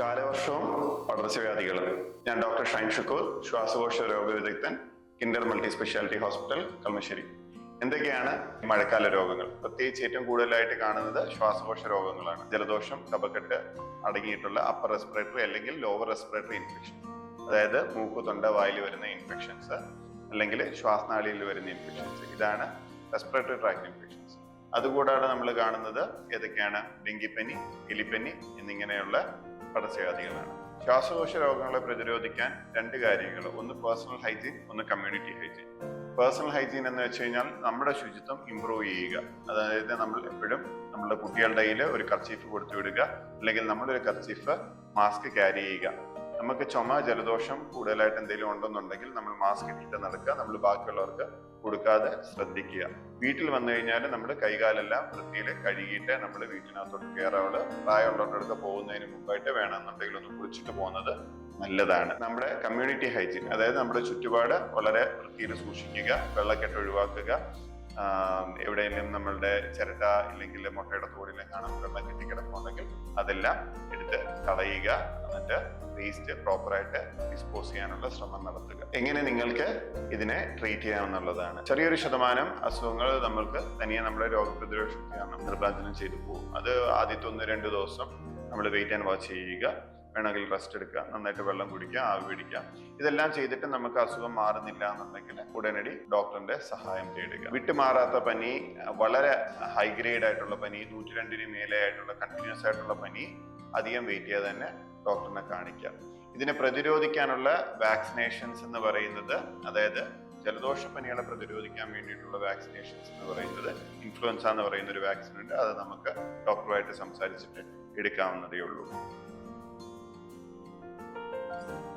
കാലവർഷവും പടർച്ചവ്യാധികളും. ഞാൻ ഡോക്ടർ ഷൈൻ ഷുക്കൂർ ശ്വാസകോശ രോഗവിദഗ്ധൻ Kinder multi speciality hospital Kalamassery എന്തൊക്കെയാണ് മഴക്കാല രോഗങ്ങൾ? പ്രത്യേകിച്ച് ഏറ്റവും കൂടുതലായിട്ട് കാണുന്നത് ശ്വാസകോശ രോഗങ്ങളാണ്. ജലദോഷം കപക്കെട്ട് അടങ്ങിയിട്ടുള്ള അപ്പർ റെസ്പിറേറ്ററി അല്ലെങ്കിൽ ലോവർ റെസ്പിറേറ്ററി ഇൻഫെക്ഷൻ അതായത് മൂക്ക് തൊണ്ട വായിൽ വരുന്ന ഇൻഫെക്ഷൻസ് അല്ലെങ്കിൽ ശ്വാസനാളിയിൽ വരുന്ന ഇൻഫെക്ഷൻസ് ഇതാണ് റെസ്പിറേറ്ററി ട്രാക്ട് ഇൻഫെക്ഷൻസ് അതുകൂടാതെ നമ്മൾ കാണുന്നത് ഏതൊക്കെയാണ്? ഡെങ്കിപ്പനി എലിപ്പനി എന്നിങ്ങനെയുള്ള പടർച്ചവ്യാധികളാണ് ശ്വാസകോശ രോഗങ്ങളെ പ്രതിരോധിക്കാൻ രണ്ട് കാര്യങ്ങൾ. ഒന്ന് പേഴ്സണൽ ഹൈജീൻ ഒന്ന് കമ്മ്യൂണിറ്റി ഹൈജീൻ പേഴ്സണൽ ഹൈജീൻ എന്ന് വെച്ച് കഴിഞ്ഞാൽ നമ്മുടെ ശുചിത്വം ഇമ്പ്രൂവ് ചെയ്യുക. അതായത് നമ്മൾ എപ്പോഴും നമ്മുടെ കുട്ടികളുടെ കയ്യിൽ ഒരു കർച്ചീഫ് കൊടുത്തു വിടുക. അല്ലെങ്കിൽ നമ്മളൊരു കർച്ചീഫ് മാസ്ക് ക്യാരി ചെയ്യുക. നമുക്ക് ചുമ ജലദോഷം കൂടുതലായിട്ട് എന്തെങ്കിലും ഉണ്ടെന്നുണ്ടെങ്കിൽ നമ്മൾ മാസ്ക് ഇട്ടിട്ട് നടക്കുക. നമ്മൾ ബാക്കിയുള്ളവർക്ക് കൊടുക്കാതെ ശ്രദ്ധിക്കുക. വീട്ടിൽ വന്നു കഴിഞ്ഞാൽ നമ്മൾ കൈകാലെല്ലാം വൃത്തിയിൽ കഴുകിയിട്ട് നമ്മൾ വീട്ടിനകത്തോട്ട് കയറാവുള്ള പ്രായമുള്ളവരുടെ അടുത്ത് പോകുന്നതിന് മുമ്പായിട്ട് വേണമെന്നുണ്ടെങ്കിൽ ഒന്ന് കുളിച്ചിട്ട് പോകുന്നത് നല്ലതാണ്. നമ്മുടെ കമ്മ്യൂണിറ്റി ഹൈജീൻ അതായത് നമ്മുടെ ചുറ്റുപാട് വളരെ വൃത്തിയിൽ സൂക്ഷിക്കുക വെള്ളക്കെട്ട് ഒഴിവാക്കുക. എവിടെയെങ്കിലും നമ്മളുടെ ചിരട്ട ഇല്ലെങ്കിൽ മുട്ടയുടെ തോടിലെങ്ങാനും വെള്ളം കെട്ടിക്കിടക്കുന്നുണ്ടെങ്കിൽ അതെല്ലാം എടുത്ത് കളയുക. എന്നിട്ട് വേസ്റ്റ് പ്രോപ്പറായിട്ട് ഡിസ്പോസ് ചെയ്യാനുള്ള ശ്രമം നടത്തുക. എങ്ങനെ നിങ്ങൾക്ക് ഇതിനെ ട്രീറ്റ് ചെയ്യാമെന്നുള്ളതാണ് ചെറിയൊരു ശതമാനം അസുഖങ്ങൾ നമ്മൾക്ക് തനിയെ നമ്മുടെ രോഗപ്രതിരോധ ശക്തി നിർമ്മാർജനം ചെയ്തു പോകും. അത് ആദ്യത്തെ ഒന്ന് രണ്ട് ദിവസം നമ്മൾ വെയിറ്റ് ആൻഡ് വാച്ച് ചെയ്യുക. വേണമെങ്കിൽ റെസ്റ്റ് എടുക്കുക നന്നായിട്ട് വെള്ളം കുടിക്കുക ആവി പിടിക്കുക ഇതെല്ലാം ചെയ്തിട്ട് നമുക്ക് അസുഖം മാറുന്നില്ല എന്നുണ്ടെങ്കിൽ ഉടനടി ഡോക്ടറിന്റെ സഹായം തേടുക. വിട്ടുമാറാത്ത പനി വളരെ ഹൈ ഗ്രേഡ് ആയിട്ടുള്ള പനി നൂറ്റി രണ്ടിന് മേലെ ആയിട്ടുള്ള കണ്ടിന്യൂസ് ആയിട്ടുള്ള പനി അധികം വെയിറ്റ് ചെയ്യാതെ തന്നെ ഡോക്ടറിനെ കാണിക്കുക ഇതിനെ പ്രതിരോധിക്കാനുള്ള വാക്സിനേഷൻസ് എന്ന് പറയുന്നത് അതായത് ജലദോഷ പനികളെ പ്രതിരോധിക്കാൻ വേണ്ടിയിട്ടുള്ള വാക്സിനേഷൻസ് എന്ന് പറയുന്നത് ഇൻഫ്ലുവൻസ എന്ന് പറയുന്ന ഒരു വാക്സിൻ ഉണ്ട്. അത് നമുക്ക് ഡോക്ടറുമായിട്ട് സംസാരിച്ചിട്ട് എടുക്കാവുന്നതേ ഉള്ളൂ. Thank you.